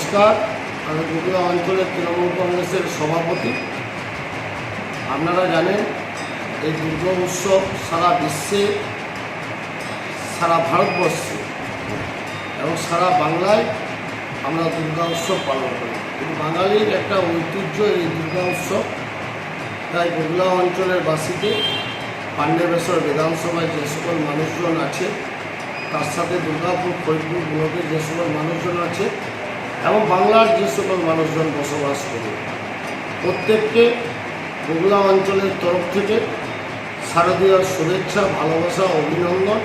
নমস্কার, আমি বগুড়া অঞ্চলের তৃণমূল কংগ্রেসের সভাপতি। আপনারা জানেন, এই দুর্গা উৎসব সারা বিশ্বে, সারা ভারতবর্ষে এবং সারা বাংলায় আমরা দুর্গা উৎসব পালন করি। কিন্তু বাঙালির একটা ঐতিহ্য এই দুর্গা উৎসব। তাই বগুড়া অঞ্চলের বাসীকে পাণ্ডবেশ্বর বিধানসভায় যে সকল মানুষজন আছে, তার সাথে দুর্গাপুর, ফরিদপুর ব্লকের যে সকল মানুষজন আছে এবং বাংলার যে সকল মানুষজন বসবাস করে, প্রত্যেককে বগুড়া অঞ্চলের তরফ থেকে শারদীয়ার শুভেচ্ছা, ভালোবাসা, অভিনন্দন।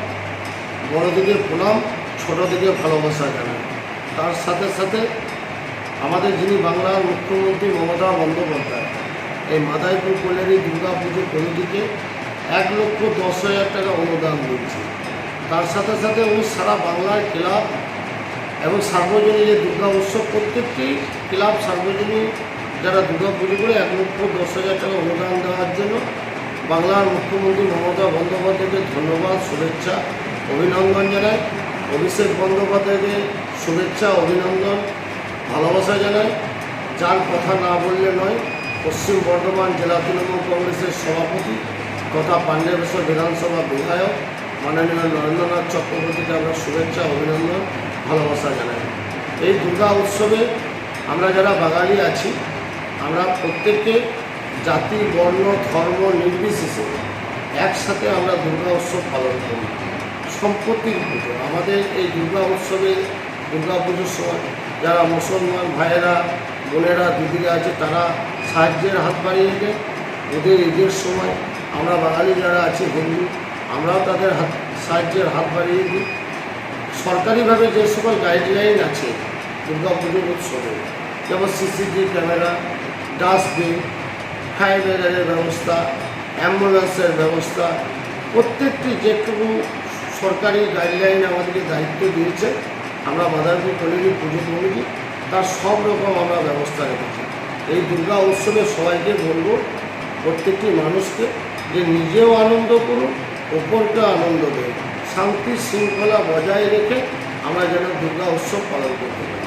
বড়দিকে প্রণাম, ছোটোদিকে ভালোবাসা জানাই। তার সাথে সাথে আমাদের যিনি বাংলার মুখ্যমন্ত্রী মমতা বন্দ্যোপাধ্যায়, এই মাদাইপুর কল্যাণী দুর্গা পুজো কমিটিকে এক লক্ষ দশ হাজার টাকা অনুদান দিয়েছে তার সাথে সাথে উনি সারা বাংলার ক্লাব এবং সার্বজনীন যে দুর্গা উৎসব প্রত্যেকটি ক্লাব সার্বজনীন যারা দুর্গা পুজো করে এক লক্ষ দশ হাজার টাকা অনুদান দেওয়ার জন্য বাংলার মুখ্যমন্ত্রী মমতা বন্দ্যোপাধ্যায়কে ধন্যবাদ, শুভেচ্ছা, অভিনন্দন জানাই। অভিষেক বন্দ্যোপাধ্যায়কে শুভেচ্ছা, অভিনন্দন, ভালোবাসা জানাই। যার কথা না বললে নয়, পশ্চিম বর্ধমান জেলা তৃণমূল কংগ্রেসের সভাপতি তথা পাণ্ডবেশ্বর বিধানসভা বিধায়ক মাননীয় নরেন্দ্রনাথ চক্রবর্তীকে আমরা শুভেচ্ছা, অভিনন্দন। ভালোবাসা জানাই। এই দুর্গা উৎসবে আমরা যারা বাঙালি আছি, আমরা প্রত্যেককে জাতি, বর্ণ, ধর্ম নির্বিশেষে একসাথে আমরা দুর্গা উৎসব পালন করি। সম্পত্তির পুজো আমাদের এই দুর্গা উৎসবে দুর্গা পুজোর সময় যারা মুসলমান ভাইয়েরা, বোনেরা, দিদিরা আছে, তারা সাহায্যের হাত বাড়িয়ে দেয়। ওদের ঈদের সময় আমরা বাঙালি যারা আছি, হিন্দু, আমরাও তাদের হাত, সাহায্যের হাত বাড়িয়ে দিই। সরকারিভাবে যে সকল গাইডলাইন আছে, দুর্গা পুজোর উৎসবে, যেমন সিসিটিভি ক্যামেরা ডাস্টবিন ফায়ার ব্যবস্থা অ্যাম্বুলেন্সের ব্যবস্থা, প্রত্যেকটি যেটুকু সরকারি গাইডলাইন আমাদেরকে দায়িত্ব দিয়েছে, আমরা মাদারপুর কলেজে পুজো কমিটি তার সব রকম আমরা ব্যবস্থা রেখেছি। এই দুর্গা উৎসবে সবাইকে বলব, প্রত্যেকটি মানুষকে যে নিজেও আনন্দ করুন ওপরটা আনন্দ দেন। শান্তি শৃঙ্খলা বজায় রেখে আমরা যেন দুর্গা উৎসব পালন করতে পারি।